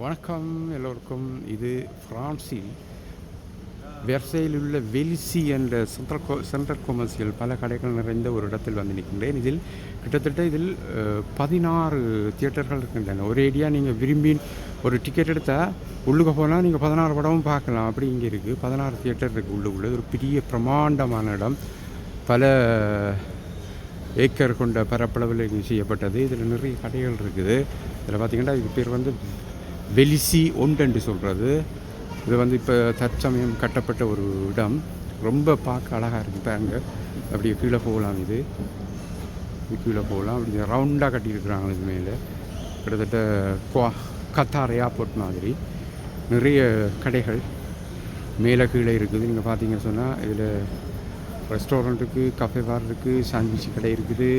வணக்கம் எல்லோருக்கும். இது பிரான்சில் வெர்சையில் உள்ள வெலிசி என்ற சென்ட்ரல் கோ சென்ட்ரல் கொமர்சியல் பல கடைகள் நிறைந்த ஒரு இடத்தில் வந்து நிற்கின்றேன். இதில் கிட்டத்தட்ட இதில் பதினாறு தியேட்டர்கள் இருக்கின்றன. ஒரேடியாக நீங்கள் விரும்பி ஒரு டிக்கெட் எடுத்தால் உள்ளுக்கு போனால் நீங்கள் பதினாறு படமும் பார்க்கலாம். அப்படி இங்கே இருக்குது பதினாறு தியேட்டர் இருக்குது உள்ளுக்குள்ளே. ஒரு பெரிய பிரமாண்டமான இடம். பல ஏக்கர் கொண்ட பரப்பளவில் செய்யப்பட்டது. இதில் நிறைய கடைகள் இருக்குது. இதில் பார்த்திங்கன்னா இது பேர் வந்து வெலிசி ஒண்டென்று சொல்கிறது இது வந்து இப்போ தற்சமயம் கட்டப்பட்ட ஒரு இடம். ரொம்ப பார்க்க அழகாக இருக்குது பாருங்க. அப்படியே கீழே போகலாம் இது. கீழே போகலாம். அப்படி ரவுண்டாக கட்டியிருக்கிறாங்க இது மேலே. கிட்டத்தட்ட குவா கத்தார் ஏர்போர்ட் மாதிரி. நிறைய கடைகள் மேலே கீழே இருக்குது. நீங்கள் பார்த்தீங்கன்னு சொன்னால் இதில் ரெஸ்டாரண்ட் இருக்குது கஃபே பார் இருக்குது சாண்ட்விச் கடை இருக்குது.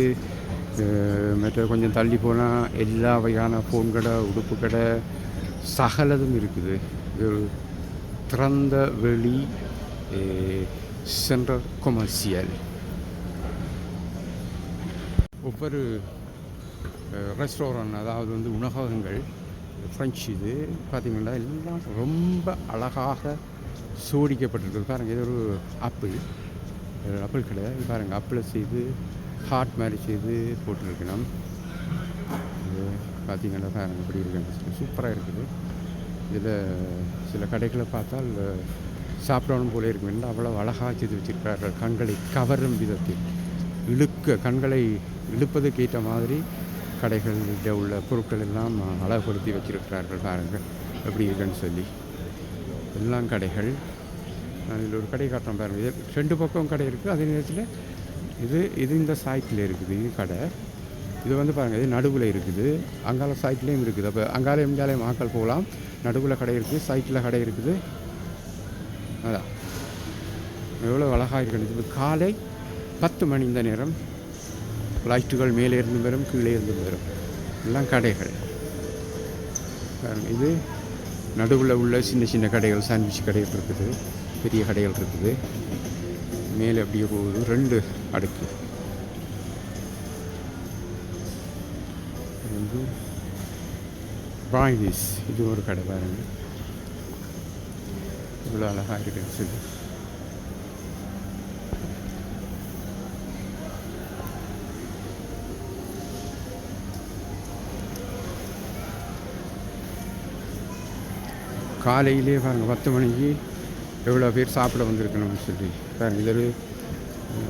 மற்ற கொஞ்சம் தள்ளி போனால் எல்லா வகையான ஃபோன் கடை உடுப்பு கடை சகலதும் இருக்குது. இது ஒரு திறந்த வெளி சென்ட்ரல் கொமர்சியல் ஒவ்வொரு ரெஸ்டாரண்ட் அதாவது வந்து உணவகங்கள் ஃப்ரெஞ்சு இது பார்த்திங்கன்னா எல்லாம் ரொம்ப அழகாக சோடிக்கப்பட்டிருக்கு பாருங்கள் இது ஒரு ஆப்பிள் ஆப்பிள் கடை. பாருங்கள் ஆப்பிளை செய்து ஹார்ட் மாதிரி செய்து போட்டிருக்கணும். இது பார்த்தீங்கன்னா பாருங்கள் எப்படி இருக்குன்னு சூப்பராக இருக்குது. இதில் சில கடைகளை பார்த்தால் சாப்பிடணும் போல இருக்கும். அவ்வளோ அழகாக செய்து வச்சிருக்கிறார்கள். கண்களை கவரும் விதத்தில். இழுக்க கண்களை இழுப்பதுக்கு ஏற்ற மாதிரி கடைகளில் உள்ள பொருட்கள் எல்லாம் அழகுபடுத்தி வச்சிருக்கிறார்கள் பாருங்கள். எப்படி இருக்குன்னு சொல்லி. எல்லாம் கடைகள். நான் இதில் ஒரு கடை காட்டுறோம் பாருங்கள். இது ரெண்டு பக்கம் கடை இருக்குது. அதே நேரத்தில் இது இது இந்த சாய்க்கில் இருக்குது. இது கடை. இது வந்து பாருங்கள் இது நடுவில் இருக்குது. அங்கால சைட்லேயும் இருக்குது. அப்போ அங்கால இங்காலையும் ஆக்கள் போகலாம். நடுவில் கடை இருக்குது சைட்டில் கடை இருக்குது. அதான். எவ்வளோ அழகாக இருக்குது. காலை பத்து மணி இந்த நேரம். லைட்டுகள் மேலே இருந்து வரும் கீழே இருந்து வரும். எல்லாம் கடைகள். இது நடுவில் உள்ள சின்ன சின்ன கடைகள் சாண்ட்விச் கடைகள் இருக்குது. பெரிய கடைகள் இருக்குது. மேலே அப்படியே போகுது. ரெண்டு அடுக்கு. இது வந்து பிராய்னிஸ் இது ஒரு கடை பாருங்க. இவ்வளோ அழகாக இருக்குது சொல்லி காலையிலே பாருங்கள் பத்து மணிக்கு எவ்வளோ பேர் சாப்பிட வந்திருக்கணும்னு சொல்லி. பாருங்கள் இது ஒரு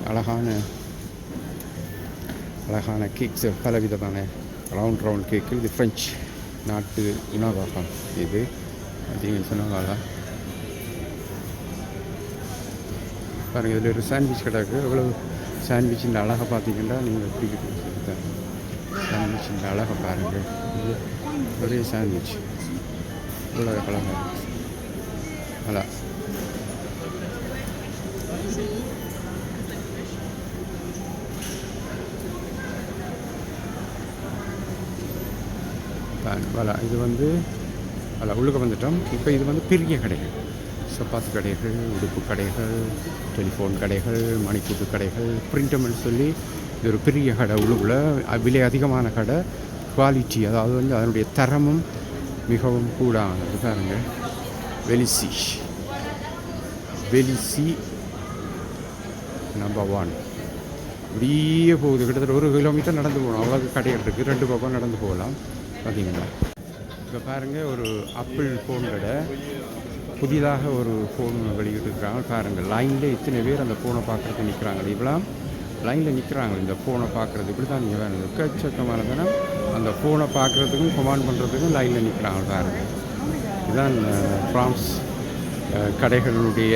அழகான அழகான கேக்ஸ் பலவிதமான ரவுண்ட் ரவுண்ட் கேக்கு இது ஃப்ரெஞ்ச் நாட்டு உணவகம் இது அப்படின்னு சொன்னாங்களா பாருங்கள் இதில் ஒரு சாண்ட்விச் கிடக்கு எவ்வளோ எவ்வளோ சாண்ட்விச்சின் அழகை பார்த்தீங்கன்னா நீங்கள் எப்படி இருக்குன்னு சொல்லித்தரேன் சாண்ட்விச்சின் அழகை பாருங்கள் இது ஒரே சாண்ட்விச் இவ்வளோ அழகாக இருக்கு. வலா. இது வந்து வலா உள்ளுக்க வந்துட்டோம். இப்போ இது வந்து பெரிய கடைகள். சப்பாத்து கடைகள் உடுப்பு கடைகள் டெலிஃபோன் கடைகள் மணிக்கூட்டு கடைகள் பிரிண்டம்னு சொல்லி இது ஒரு பெரிய கடை உள்ளுக்குள்ள. விலை அதிகமான கடை. குவாலிட்டி அதாவது வந்து அதனுடைய தரமும் மிகவும் கூடானது. பாருங்க. வெலிசி வெலிசி நம்பர் ஒன் இப்படியே போகுது. கிட்டத்தட்ட ஒரு கிலோமீட்டர் நடந்து போகணும். அவ்வளோ கடைகள் இருக்குது ரெண்டு பக்கம் நடந்து போகலாம். பார்த்தீங்களா இப்போ பாருங்கள் ஒரு ஆப்பிள் ஃபோன் கடை. புதிதாக ஒரு ஃபோன் வெளியிட்டிருக்கிறாங்க பாருங்கள் லைனில் இத்தனை பேர் அந்த ஃபோனை பார்க்குறதுக்கு நிற்கிறாங்க இவ்வளோ லைனில் நிற்கிறாங்க இந்த ஃபோனை பார்க்குறது இப்படி தான் நீங்கள் வேணும். எக்கச்சக்கமான அந்த ஃபோனை பார்க்குறதுக்கும் கமாண்ட் பண்ணுறதுக்கும் லைனில் நிற்கிறாங்க பாருங்கள் இதுதான் ஃப்ரான்ஸ் கடைகளுடைய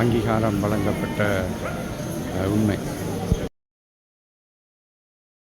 அங்கீகாரம் வழங்கப்பட்ட உண்மை.